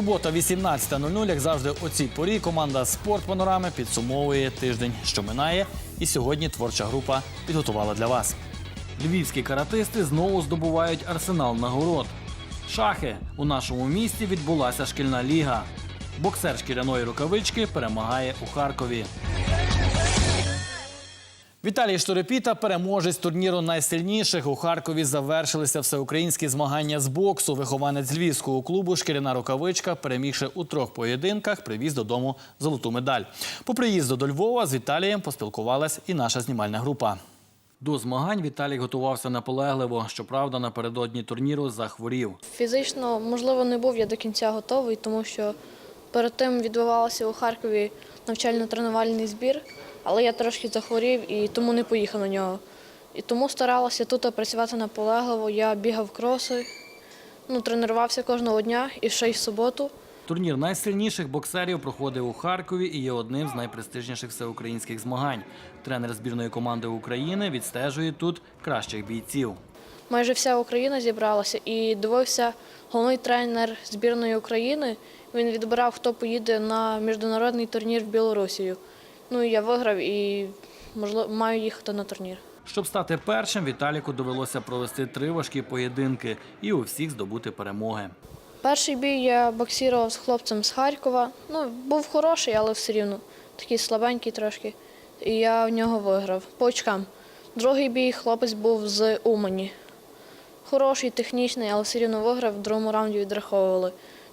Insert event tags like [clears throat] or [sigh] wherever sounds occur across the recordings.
Субота, 18.00, як завжди, о цій порі команда Спорт Панорами підсумовує тиждень, що минає. І сьогодні творча група підготувала для вас. Львівські каратисти знову здобувають арсенал нагород. Шахи у нашому місті відбулася шкільна ліга. Боксер шкіряної рукавички перемагає у Харкові. Віталій Шторепіта, переможець турніру найсильніших. У Харкові завершилися всеукраїнські змагання з боксу. Вихованець львівського клубу Шкіряна рукавичка, перемігши у трьох поєдинках, привіз додому золоту медаль. По приїзду до Львова з Віталієм поспілкувалась і наша знімальна група. До змагань Віталій готувався наполегливо. Щоправда, напередодні турніру захворів. Фізично, можливо, не був я до кінця готовий, тому що перед тим відбувався у Харкові навчально-тренувальний збір, але я трошки захворів і тому не поїхав на нього. І тому старалася тут працювати наполегливо. Я бігав кроси, ну, тренувався кожного дня і ще й в суботу. Турнір найсильніших боксерів проходив у Харкові і є одним з найпрестижніших всеукраїнських змагань. Тренер збірної команди України відстежує тут кращих бійців. Майже вся Україна зібралася і дивився головний тренер збірної України. Він відбирав, хто поїде на міжнародний турнір в Білорусію. Ну я виграв і можливо маю їхати на турнір. Щоб стати першим, Віталіку довелося провести три важкі поєдинки і у всіх здобути перемоги. Перший бій я боксував з хлопцем з Харкова. Ну, був хороший, але все рівно такий слабенький трошки. І я в нього виграв по очкам. Другий бій хлопець був з Умані. Хороший, технічний, але все рівно виграв, в другому раунді відраховували.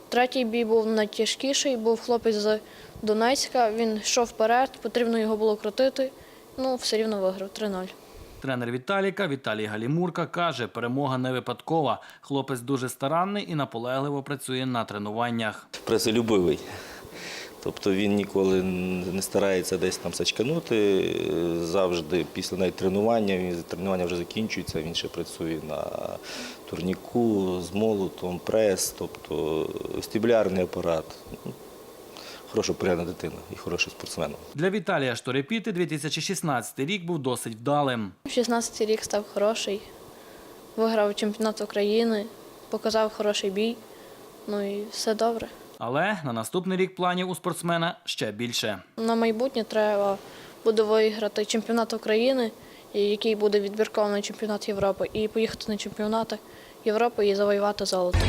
Третій бій був найтяжкіший, був хлопець з Донецька. Він йшов вперед, потрібно його було крутити. Ну, все рівно виграв 3-0. Тренер Віталіка Віталій Галімурка каже, перемога не випадкова. Хлопець дуже старанний і наполегливо працює на тренуваннях. працелюбивий. Тобто він ніколи не старається десь там сачканути. Завжди після навіть тренування, він тренування вже закінчується, він ще працює на турніку з молотом, прес, тобто стіблярний апарат. Хороша порядна дитина і хороший спортсмен. Для Віталія Шторепіти 2016 рік був досить вдалим. 16 рік став хороший, виграв чемпіонат України, показав хороший бій. Ну і все добре. Але на наступний рік планів у спортсмена ще більше. На майбутнє треба буде виграти чемпіонат України, який буде відбірковий на чемпіонат Європи, і поїхати на чемпіонати Європи і завоювати золото.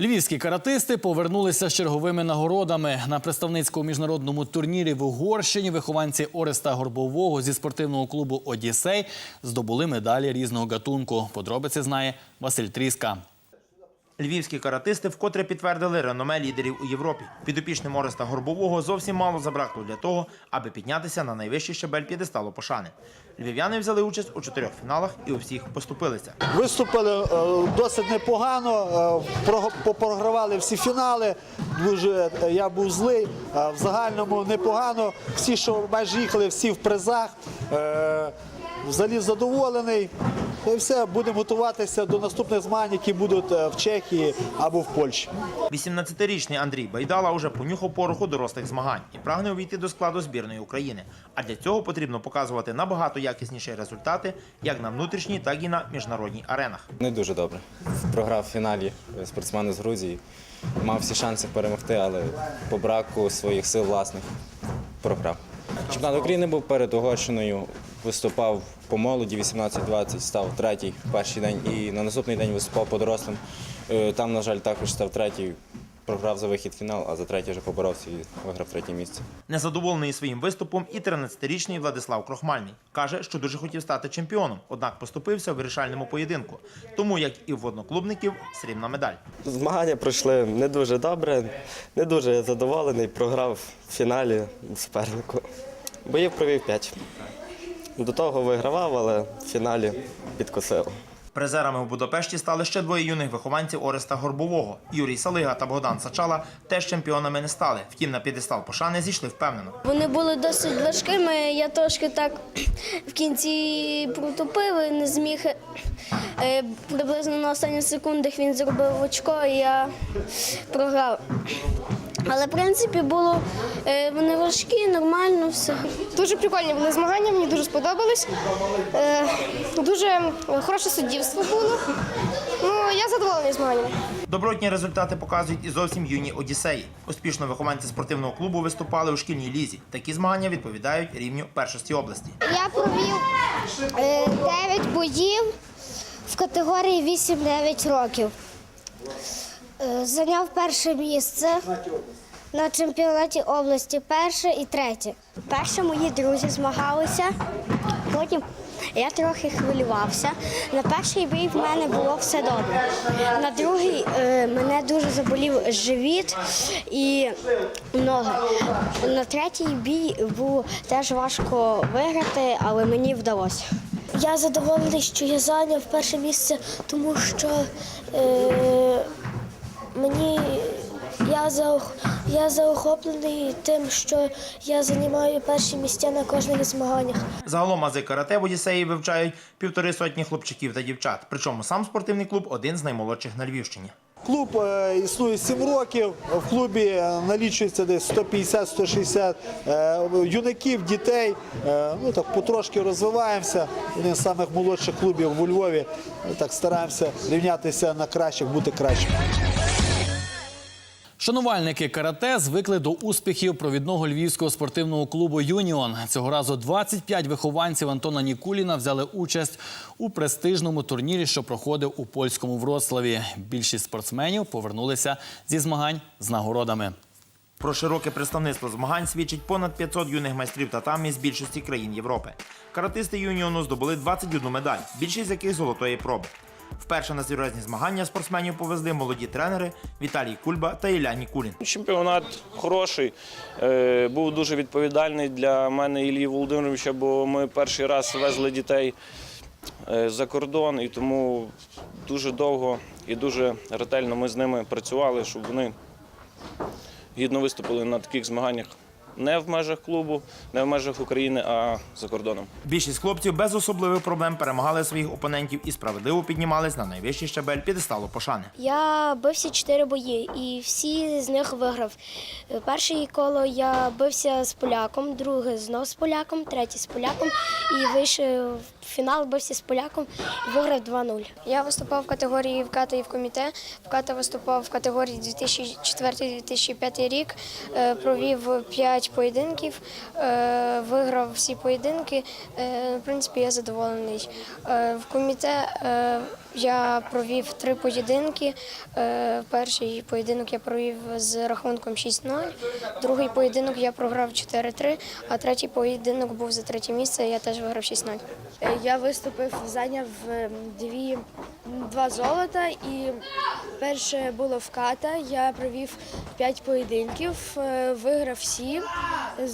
Львівські каратисти повернулися з черговими нагородами на представницькому міжнародному турнірі в Угорщині. Вихованці Ореста Горбового зі спортивного клубу Одіссей здобули медалі різного гатунку. Подробиці знає Василь Тріска. Львівські каратисти вкотре підтвердили реноме лідерів у Європі. Підопічним Ореста Горбового зовсім мало забракло для того, аби піднятися на найвищий щабель п'єдесталу пошани. Львів'яни взяли участь у чотирьох фіналах і у всіх поступилися. Виступили е, досить непогано, е, попрогравали всі фінали. Дуже е, я був злий. В загальному непогано. Всі, що майже їхали, всі в призах. Взагалі задоволений. І все, будемо готуватися до наступних змагань, які будуть е, в Чехії або в Польщі. 18-річний Андрій Байдала уже понюхав пороху дорослих змагань і прагне увійти до складу збірної України. А для цього потрібно показувати набагато якісніші результати як на внутрішній, так і на міжнародній аренах. Не дуже добре. Програв в фіналі спортсмен з Грузії. Мав всі шанси перемогти, але по браку своїх сил власних програв. Чемпіонат України був перед Угорщиною. Виступав по молоді 18-20, став третій в перший день і на наступний день виступав по дорослим. Е, Там, на жаль, також став третій. Програв за вихід в фінал, а за третій вже поборовся і виграв третє місце. Незадоволений своїм виступом і 13-річний Владислав Крохмальний каже, що дуже хотів стати чемпіоном, однак поступився у вирішальному поєдинку. Тому, як і в одноклубників, срібна медаль. Змагання пройшли не дуже добре, не дуже я задоволений. Програв в фіналі супернику. Боїв провів 5. До того вигравав, але в фіналі підкосив. Призерами в Будапешті стали ще двоє юних вихованців Ореста Горбового. Юрій Салига та Богдан Сачала теж чемпіонами не стали. Втім, на підестал пошани зійшли впевнено. Вони були досить важкими. Я трошки так в кінці протупив, не зміг. Е, Приблизно на останніх секундах він зробив очко, і я програв. Але в принципі було е, вони важкі, нормально все. Дуже прикольні були змагання, мені дуже сподобались. Е, Дуже хороше суддівство було. Ну, я задоволена змаганнями. Добротні результати показують і зовсім юні Одіссеї. Успішно вихованці спортивного клубу виступали у шкільній лізі. Такі змагання відповідають рівню першості області. Я провів 9 боїв в категорії 8-9 років. Е, Зайняв перше місце на чемпіонаті області, перше і третє. Перше мої друзі змагалися, потім я трохи хвилювався. На перший бій в мене було все добре. На другий е, мене дуже заболів живіт і ноги. На третій бій було теж важко виграти, але мені вдалося. Я задоволений, що я зайняв перше місце, тому що е, мені я, заох, я заохоплений тим, що я займаю перші місця на кожних змаганнях. Загалом ази карате в Одіссеї вивчають півтори сотні хлопчиків та дівчат. Причому сам спортивний клуб один з наймолодших на Львівщині. Клуб е, існує 7 років. В клубі е, налічується десь 150-160 е, юнаків, дітей. Ну так потрошки розвиваємося. Один з самих молодших клубів у Львові. Так стараємося рівнятися на кращих, бути кращими. Шанувальники карате звикли до успіхів провідного львівського спортивного клубу Юніон. Цього разу 25 вихованців Антона Нікуліна взяли участь у престижному турнірі, що проходив у польському Вроцлаві. Більшість спортсменів повернулися зі змагань з нагородами. Про широке представництво змагань свідчить понад 500 юних майстрів татамі з більшості країн Європи. Каратисти юніону здобули 21 медаль, більшість з яких золотої проби. Вперше на серйозні змагання спортсменів повезли молоді тренери Віталій Кульба та Ілля Нікулін. Чемпіонат хороший, е, був дуже відповідальний для мене Іллі Володимировича, бо ми перший раз везли дітей е, за кордон, і тому дуже довго і дуже ретельно ми з ними працювали, щоб вони гідно виступили на таких змаганнях не в межах клубу, не в межах України, а за кордоном. Більшість хлопців без особливих проблем перемагали своїх опонентів і справедливо піднімались на найвищий щабель підесталу пошани. Я бився чотири бої і всі з них виграв. Перше коло я бився з поляком, друге знов з поляком, третє з поляком і вийшов в фінал, бився з поляком виграв 2-0. Я виступав в категорії ВКАТа і в коміте. ВКАТа виступав в категорії 2004-2005 рік, е, провів 5 поєдинків, е, виграв всі поєдинки. Е, В принципі, я задоволений. В коміте я провів три поєдинки. Е, Перший поєдинок я провів з рахунком 6-0, другий поєдинок я програв 4-3, а третій поєдинок був за третє місце, я теж виграв 6-0. Е, Я виступив, зайняв е, дві, два золота і перше було в ката. Я провів п'ять поєдинків, виграв всі.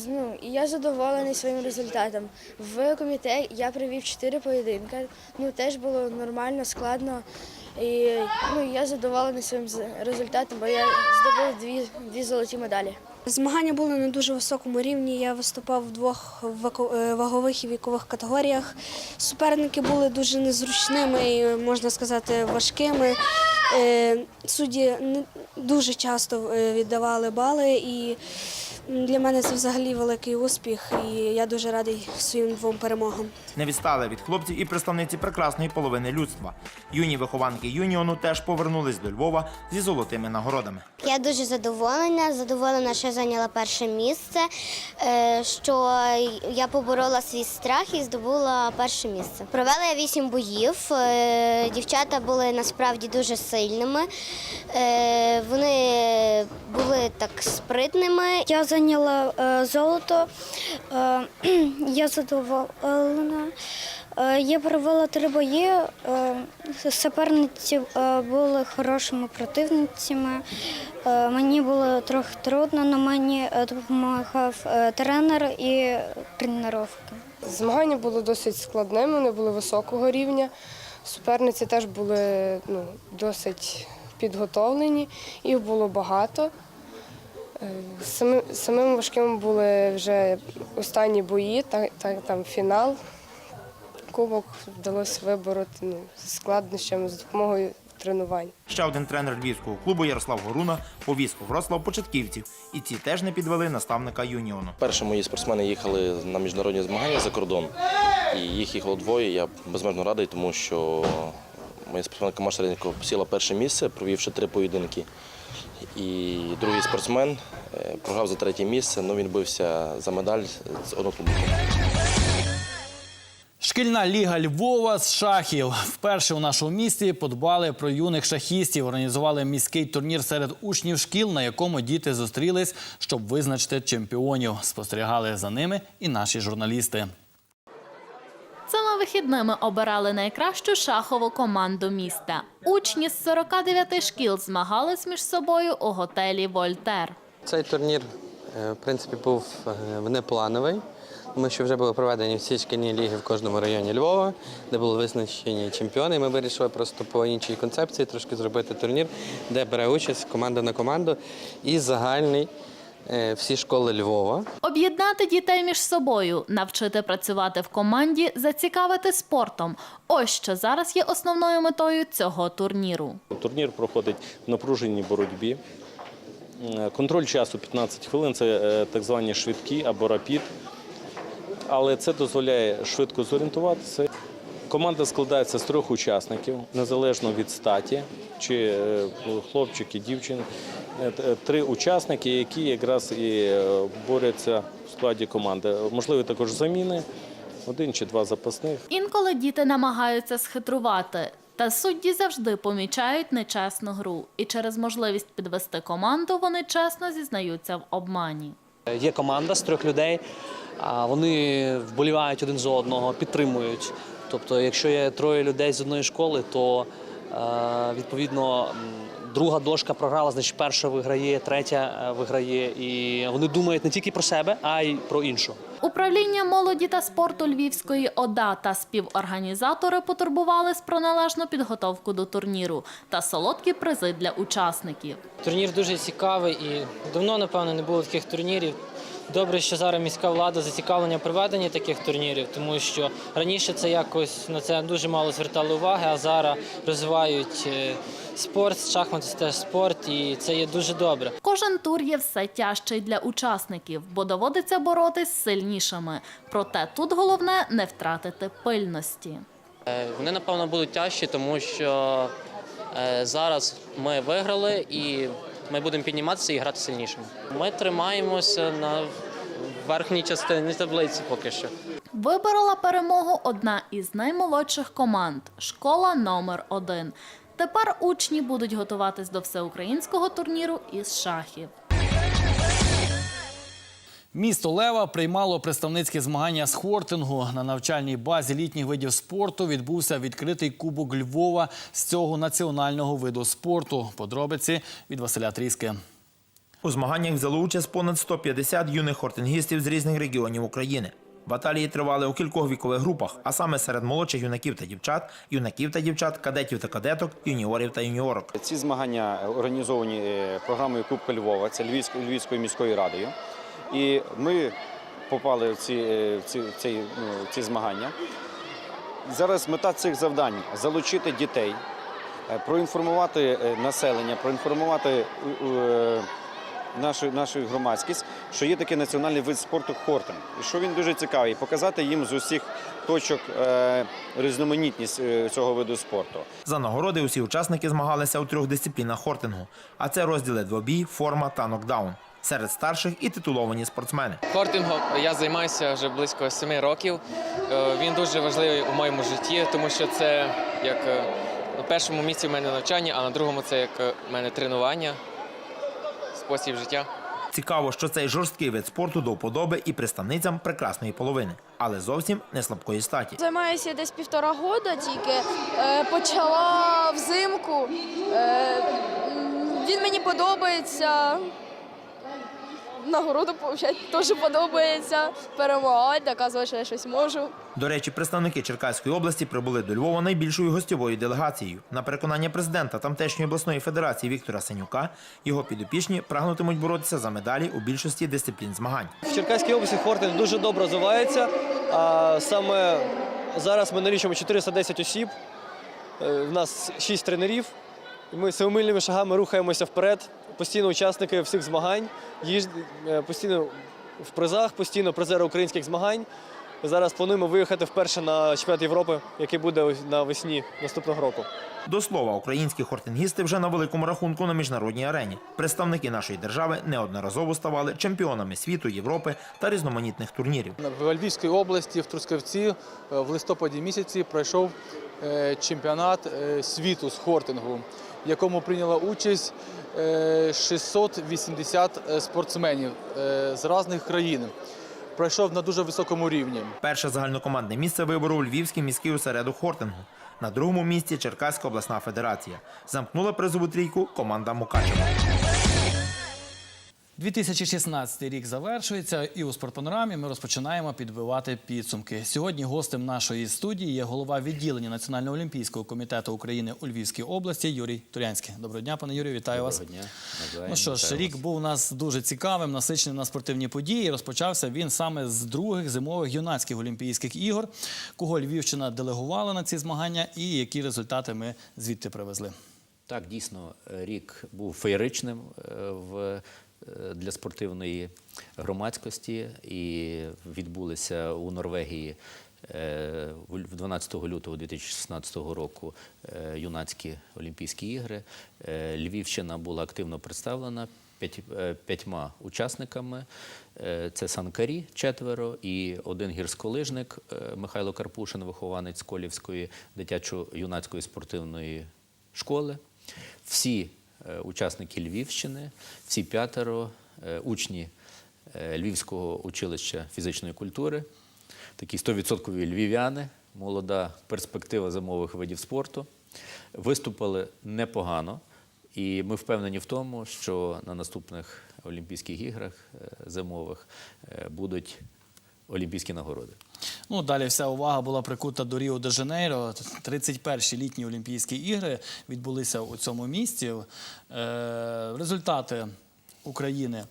Ну, і я задоволений своїм результатом. В комітеті я провів чотири поєдинки. Ну, теж було нормально, складно. І ну, я задоволений своїм результатом, бо я здобув дві, дві золоті медалі. Змагання були на дуже високому рівні. Я виступав в двох е, вагових і вікових категоріях. Суперники були дуже незручними і, можна сказати, важкими. Е, Судді дуже часто е, віддавали бали, і для мене це взагалі великий успіх, і я дуже радий своїм двом перемогам. Не відстали від хлопців і представниці прекрасної половини людства. Юні вихованки юніону теж повернулись до Львова зі золотими нагородами. Я дуже задоволена. Задоволена, що зайняла перше місце, е, що я поборола свій страх і здобула перше місце. Провела я вісім боїв. е, Дівчата були насправді дуже сильними. Е, Вони були так спритними. Я зайняла е, золото. Е, [clears throat] Я задоволена. Е, Я провела три бої. Суперниці були хорошими противницями. Мені було трохи трудно, але мені допомагав тренер і тренування. Змагання були досить складними, вони були високого рівня. Суперниці теж були ну, досить підготовлені, їх було багато. Самим, самим важким були вже останні бої, та, та, там фінал. Кубок вдалося вибороти ну, з складнощами з допомогою тренувань. Ще один тренер львівського клубу Ярослав Горуна повіз у Вроцлав початківців, і ці теж не підвели наставника юніону. Перші мої спортсмени їхали на міжнародні змагання за кордон, і їх їхало двоє. Я безмежно радий, тому що моя спортсменка Маша Середнько посіла перше місце, провівши три поєдинки. І другий спортсмен е, програв за третє місце, але він бився за медаль з одноклубником. Шкільна ліга Львова з шахів. Вперше у нашому місті подбали про юних шахістів. Організували міський турнір серед учнів шкіл, на якому діти зустрілись, щоб визначити чемпіонів. Спостерігали за ними і наші журналісти. Вихідними обирали найкращу шахову команду міста. Учні з 49 шкіл змагались між собою у готелі Вольтер. Цей турнір, е, в принципі, був е, внеплановий, тому що вже були проведені всі шкільні ліги в кожному районі Львова, де були визначені чемпіони. Ми вирішили просто по іншій концепції трошки зробити турнір, де бере участь команда на команду і загальний всі школи Львова. Об'єднати дітей між собою, навчити працювати в команді, зацікавити спортом. Ось що зараз є основною метою цього турніру. Турнір проходить в напруженій боротьбі. Е, Контроль часу 15 хвилин це е, так звані швидкі або рапід. Але це дозволяє швидко зорієнтуватися. Команда складається з трьох учасників, незалежно від статі, чи е, хлопчики, дівчини. Е, е, Три учасники, які якраз і е, борються в складі команди. Можливі також заміни, один чи два запасних. Інколи діти намагаються схитрувати. Та судді завжди помічають нечесну гру, і через можливість підвести команду вони чесно зізнаються в обмані. Є команда з трьох людей, а вони вболівають один за одного, підтримують. Тобто, якщо є троє людей з одної школи, то відповідно друга дошка програла, значить перша виграє, третя е, виграє. І вони думають не тільки про себе, а й про іншу. Управління молоді та спорту Львівської ОДА та співорганізатори потурбувались про належну підготовку до турніру та солодкі призи для учасників. Турнір дуже цікавий і давно, напевно, не було таких турнірів. Добре, що зараз міська влада зацікавлення в проведенні таких турнірів, тому що раніше це якось на це дуже мало звертали уваги, а зараз розвивають е, спорт, шахмати це теж спорт, і це є дуже добре. Кожен тур є все тяжчий для учасників, бо доводиться боротись з сильнішими. Проте тут головне не втратити пильності. Е, Вони, напевно, будуть тяжчі, тому що е, зараз ми виграли і ми будемо підніматися і грати сильнішими. Ми тримаємося на верхній частині таблиці поки що. Виборола перемогу одна із наймолодших команд школа номер 1 Тепер учні будуть готуватись до всеукраїнського турніру із шахів. Місто Лева приймало представницькі змагання з хортингу. На навчальній базі літніх видів спорту відбувся відкритий кубок Львова з цього національного виду спорту. Подробиці від Василя Тріски. У змаганнях взяли участь понад 150 юних хортингістів з різних регіонів України. Баталії тривали у кількох вікових групах, а саме серед молодших юнаків та дівчат, юнаків та дівчат, кадетів та кадеток, юніорів та юніорок. Ці змагання організовані е, програмою Кубка Львова, це Львівською міською радою. І ми попали в ці, е, в ці, в ці, ну, в ці змагання. Зараз мета цих завдань залучити дітей, е, проінформувати е, населення, проінформувати нашу, нашу громадськість, що є такий національний вид спорту хортинг. І що він дуже цікавий, показати їм з усіх точок різноманітність цього виду спорту. За нагороди усі учасники змагалися у трьох дисциплінах хортингу, а це розділи двобій, форма та нокдаун. Серед старших і титуловані спортсмени. Хортингом я займаюся вже близько семи років. Е, Він дуже важливий у моєму житті, тому що це як е, на першому місці в мене навчання, а на другому це як е, в мене тренування, спосіб життя. Цікаво, що цей жорсткий вид спорту до вподоби і представницям прекрасної половини, але зовсім не слабкої статі. Займаюся десь півтора года тільки. Е, почала взимку. Е, він мені подобається. Нагороду получать теж подобається. Перемагати, доказувати, що я щось можу. До речі, представники Черкаської області прибули до Львова найбільшою гостьовою делегацією. На переконання президента тамтешньої обласної федерації Віктора Сенюка, його підопічні прагнутимуть боротися за медалі у більшості дисциплін змагань. В Черкаській області хортинг дуже добре розвивається. А саме зараз ми налічуємо 410 осіб. Е, В нас 6 тренерів ми семимильними шагами рухаємося вперед. Постійно учасники всіх змагань, їж... е, постійно в призах, постійно призери українських змагань. Зараз плануємо виїхати вперше на чемпіонат Європи, який буде навесні наступного року. До слова, українські хортингісти вже на великому рахунку на міжнародній арені. Представники нашої держави неодноразово ставали чемпіонами світу, Європи та різноманітних турнірів. В Львівській області в Трускавці е, в листопаді місяці пройшов чемпіонат е, світу з хортингу, в якому прийняла участь е, 680 спортсменів е, з різних країн. Пройшов на дуже високому рівні. Перше загальнокомандне місце виборов Львівський міський осередок хортингу. На другому місці Черкаська обласна федерація. Замкнула призову трійку команда Мукачева. 2016 рік завершується, і у спортпанорамі ми розпочинаємо підбивати підсумки. Сьогодні гостем нашої студії є голова відділення Національного олімпійського комітету України у Львівській області Юрій Турянський. Доброго дня, пане Юрію, вітаю вас. Доброго дня. Навзаєм. Ну що ж, рік був у нас дуже цікавим, насиченим на спортивні події. Розпочався він саме з других зимових юнацьких олімпійських ігор. Кого Львівщина делегувала на ці змагання, і які результати ми звідти привезли. Так, дійсно, рік був феєричним е, в, для спортивної громадськості і відбулися у Норвегії е, 12 лютого 2016 року е, юнацькі Олімпійські ігри. Е, Львівщина була активно представлена е, п'ятьма учасниками. Е, Це санкарі четверо і один гірськолижник е, Михайло Карпушин, вихованець Колівської дитячо-юнацької спортивної школи. Всі е, учасники Львівщини, всі п'ятеро е, учні е, Львівського училища фізичної культури, такі 100% львів'яни, молода перспектива зимових видів спорту. Виступили непогано, і ми впевнені в тому, що на наступних Олімпійських іграх е, зимових е, будуть олімпійські нагороди. Ну, далі вся увага була прикута до Ріо де Жанейро. 31-ті літні Олімпійські ігри відбулися у цьому місті. Е, результати України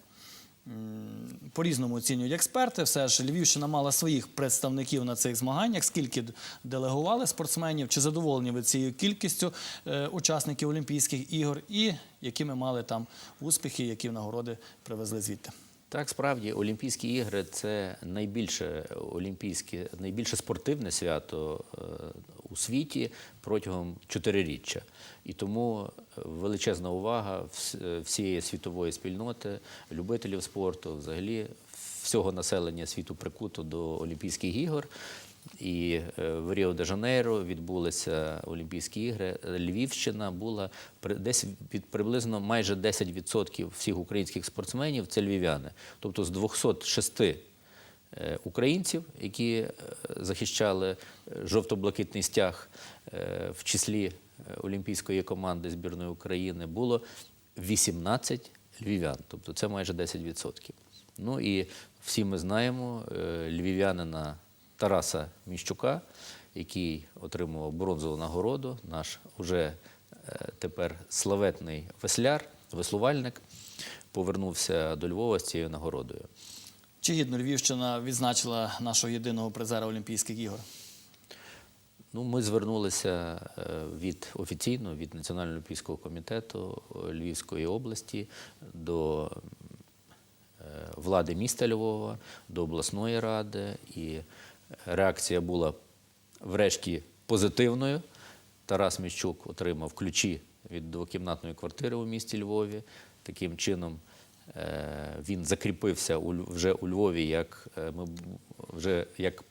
по-різному оцінюють експерти. Все ж Львівщина мала своїх представників на цих змаганнях. Скільки делегували спортсменів? Чи задоволені ви цією кількістю е, учасників Олімпійських ігор? І які ми мали там успіхи, які нагороди привезли звідти? Так, справді, Олімпійські ігри це найбільше олімпійське, найбільше спортивне свято е, у світі протягом чотириріччя. І тому величезна увага е, всієї світової спільноти, любителів спорту, взагалі всього населення світу прикуто до Олімпійських ігор. І е, в Ріо де Жанейро відбулися Олімпійські ігри. Львівщина була десь від приблизно майже 10% всіх українських спортсменів це львів'яни. Тобто з 206 е, українців, які е, захищали жовто-блакитний стяг в числі олімпійської команди збірної України, було 18 львів'ян, тобто це майже 10%. Ну і всі ми знаємо львів'янина Тараса Міщука, який отримував бронзову нагороду, наш уже е, тепер славетний весляр, веслувальник, повернувся до Львова з цією нагородою. Чи гідно Львівщина відзначила нашого єдиного призера Олімпійських ігор? Ну, ми звернулися е, від офіційно від Національного олімпійського комітету е, Львівської області до влади міста Львова, до обласної ради, і реакція була врешті позитивною. Тарас Міщук отримав ключі від двокімнатної квартири у місті Львові. Таким чином е, він закріпився вже у Львові як е, ми вже як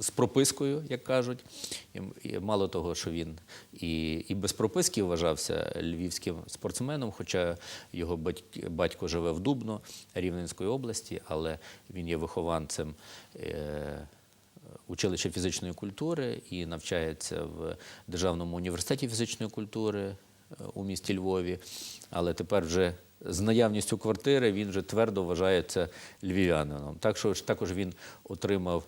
з пропискою, як кажуть. І, мало того, що він і, і без прописки вважався львівським спортсменом, хоча його батьк- батько живе в Дубно Рівненської області, але він є вихованцем. Е, училища фізичної культури і навчається в Державному університеті фізичної культури е, у місті Львові. Але тепер вже з наявністю квартири він вже твердо вважається львів'янином. Так що також він отримав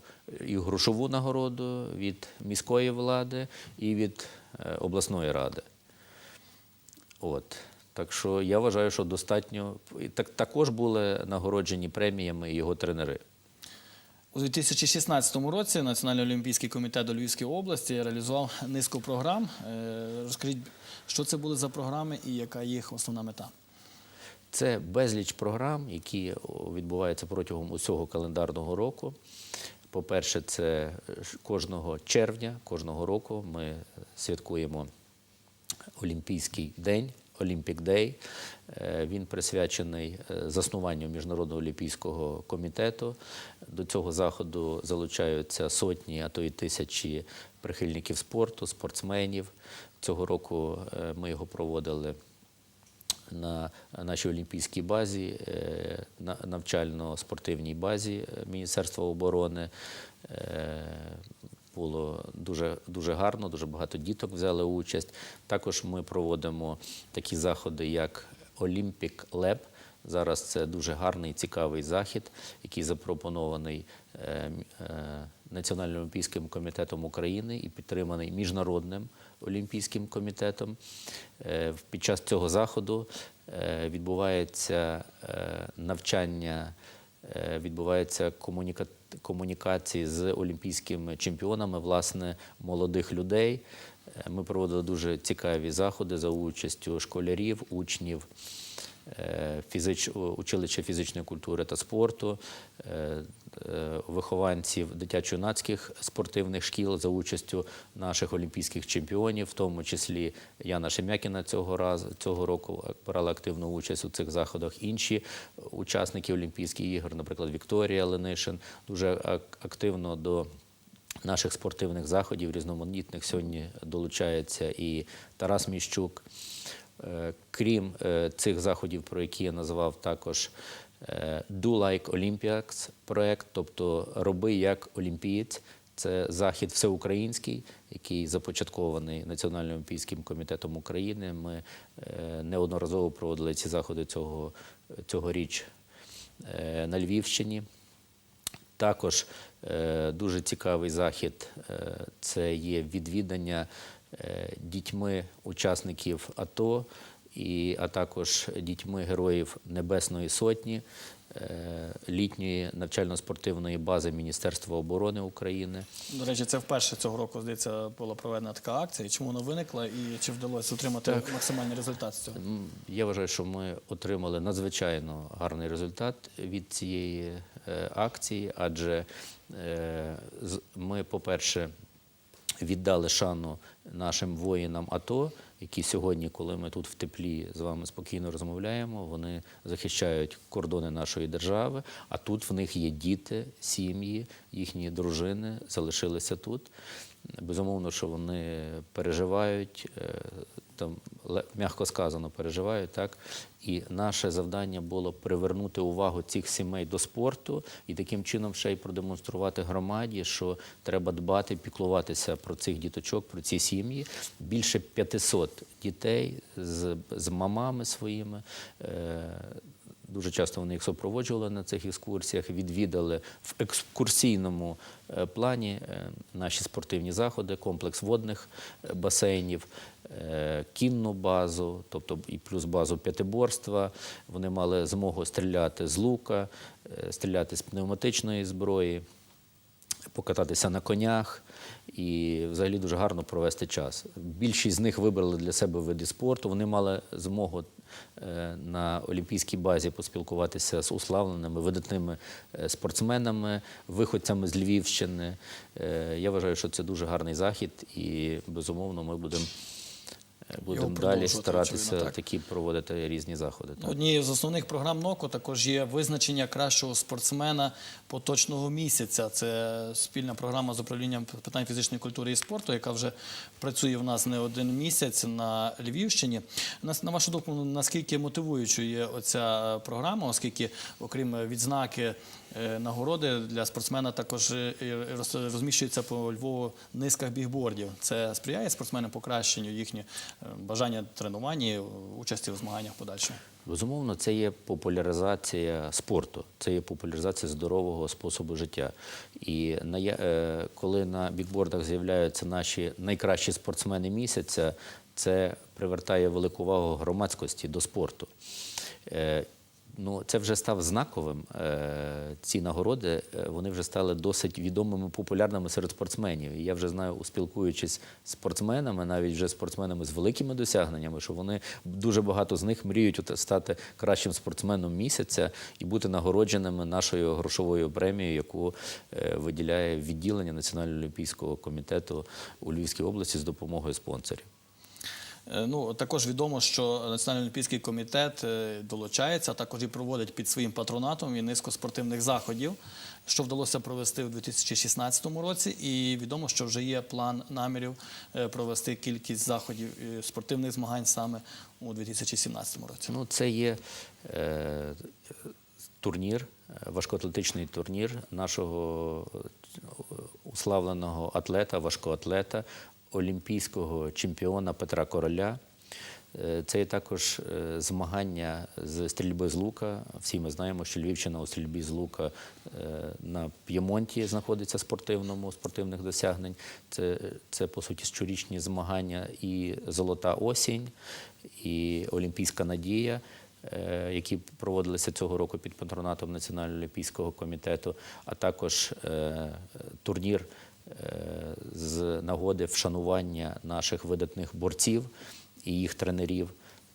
і грошову нагороду від міської влади, і від е, обласної ради. От. Так що я вважаю, що достатньо. Так, також були нагороджені преміями його тренери. У 2016 році Національний олімпійський комітет до Львівської області реалізував низку програм. Е, Розкажіть, що це були за програми і яка їх основна мета? Це безліч програм, які відбуваються протягом усього календарного року. По-перше, це кожного червня, кожного року ми святкуємо Олімпійський день, Olympic Day. Е, Він присвячений е, заснуванню Міжнародного олімпійського комітету. До цього заходу залучаються сотні, а то й тисячі прихильників спорту, спортсменів. Цього року е, ми його проводили на нашій олімпійській базі, на- навчально-спортивній базі Міністерства оборони. Було дуже, дуже гарно, дуже багато діток взяли участь. Також ми проводимо такі заходи, як Olympic Lab. Зараз це дуже гарний, цікавий захід, який запропонований е, е, Національним олімпійським комітетом України і підтриманий Міжнародним олімпійським комітетом. Е, Під час цього заходу відбувається навчання, е, відбуваються комуніка... комунікації з олімпійськими чемпіонами, власне, молодих людей. Е, Ми проводили дуже цікаві заходи за участю школярів, учнів фізич... училища фізичної культури та спорту, е, е, вихованців дитячо-юнацьких спортивних шкіл за участю наших олімпійських чемпіонів, в тому числі Яна Шем'якіна цього разу цього року брала активну участь у цих заходах. Інші учасники Олімпійських ігор, наприклад, Вікторія Ленишин, дуже активно до наших спортивних заходів різноманітних сьогодні долучається і Тарас Міщук. Е, Крім е, цих заходів, про які я назвав також е, Do Like Olympics проект, тобто роби як олімпієць. Це захід всеукраїнський, який започаткований Національним олімпійським комітетом України. Ми неодноразово проводили ці заходи цього, цьогоріч на Львівщині. Також дуже цікавий захід це є відвідання дітьми учасників АТО, і, а також дітьми героїв Небесної Сотні, е, літньої навчально-спортивної бази Міністерства оборони України. До речі, це вперше цього року, здається, була проведена така акція. Чому вона виникла і чи вдалося отримати Так. максимальний результат з цього? Я вважаю, що ми отримали надзвичайно гарний результат від цієї е, акції, адже е, ми, по-перше, віддали шану нашим воїнам АТО, які сьогодні, коли ми тут в теплі з вами спокійно розмовляємо, вони захищають кордони нашої держави, а тут в них є діти, сім'ї, їхні дружини залишилися тут. Безумовно, що вони переживають, е, там, м'яко сказано, переживають, так? І наше завдання було привернути увагу цих сімей до спорту і таким чином ще й продемонструвати громаді, що треба дбати, піклуватися про цих діточок, про ці сім'ї. Більше 500 дітей з, з мамами своїми. Е, Дуже часто вони їх супроводжували на цих екскурсіях, відвідали в екскурсійному е, плані е, наші спортивні заходи, комплекс водних е, басейнів, кінну базу, тобто і плюс базу п'ятиборства. Вони мали змогу стріляти з лука, стріляти з пневматичної зброї покататися на конях і взагалі дуже гарно провести час. Більшість з них вибрали для себе види спорту. Вони мали змогу е, на олімпійській базі поспілкуватися з уславленими видатними е, спортсменами, виходцями з Львівщини. Е, Я вважаю, що це дуже гарний захід, і безумовно ми будемо. Будемо далі старатися очевидно, так. такі проводити різні заходи. так. Однією з основних програм НОКО також є визначення кращого спортсмена поточного місяця. Це спільна програма з управлінням питань фізичної культури і спорту, яка вже працює в нас не один місяць на Львівщині. На вашу думку, наскільки мотивуючою є оця програма, оскільки, окрім відзнаки нагороди для спортсмена, також е, розміщується по Львову низках бігбордів. Це сприяє спортсменам покращенню їхнього е, бажання тренування, і участі у змаганнях подальшому. Безумовно, це є популяризація спорту, це є популяризація здорового способу життя. І е, коли на бікбордах з'являються наші найкращі спортсмени місяця, це привертає велику увагу громадськості до спорту. Ну, це вже став знаковим. Е, Ці нагороди е, вони вже стали досить відомими, популярними серед спортсменів. І я вже знаю, спілкуючись з спортсменами, навіть вже спортсменами з великими досягненнями, що вони дуже багато з них мріють стати кращим спортсменом місяця і бути нагородженими нашою грошовою премією, яку е, виділяє відділення Національного олімпійського комітету у Львівській області з допомогою спонсорів. Е, Ну, також відомо, що Національний олімпійський комітет е, долучається, а також і проводить під своїм патронатом і низку спортивних заходів, що вдалося провести у 2016 році. І відомо, що вже є план намірів е, провести кількість заходів спортивних змагань саме у 2017 році. Ну, це є е, турнір, важкоатлетичний турнір нашого уславленого атлета, важкоатлета, олімпійського чемпіона Петра Короля. Е, Це є також е, змагання з стрільби з лука. Всі ми знаємо, що Львівщина у стрільбі з лука е, на П'ємонті знаходиться спортивному, спортивних досягнень. Це, це по суті щорічні змагання і Золота осінь, і Олімпійська надія. Які проводилися цього року під патронатом Національного олімпійського комітету, а також турнір з нагоди вшанування наших видатних борців і їх тренерів.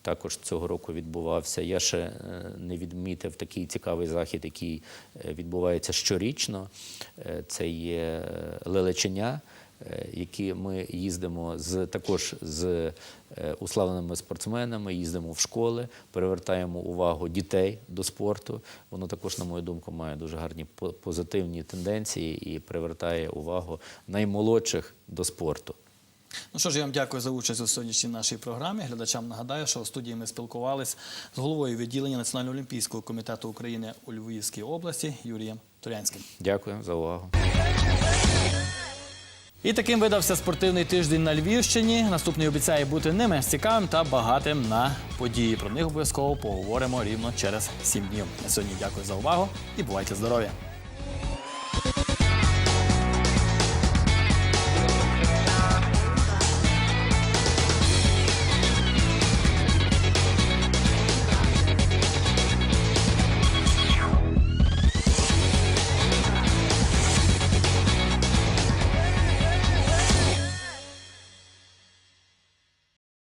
Також цього року відбувався. Я ще е, не відмітив такий цікавий захід, який е, відбувається щорічно. Е, Це є лелечення, які ми їздимо з також з е, уславленими спортсменами, їздимо в школи, привертаємо увагу дітей до спорту. Воно також, на мою думку, має дуже гарні позитивні тенденції і привертає увагу наймолодших до спорту. Ну що ж, я вам дякую за участь у сьогоднішній нашій програмі. Глядачам нагадаю, що у студії ми спілкувалися з головою відділення Національного олімпійського комітету України у Львівській області Юрієм Турянським. Дякую за увагу. І таким видався спортивний тиждень на Львівщині. Наступний обіцяє бути менш цікавим та багатим на події. Про них обов'язково поговоримо рівно через сім днів. На сьогодні дякую за увагу і бувайте здорові!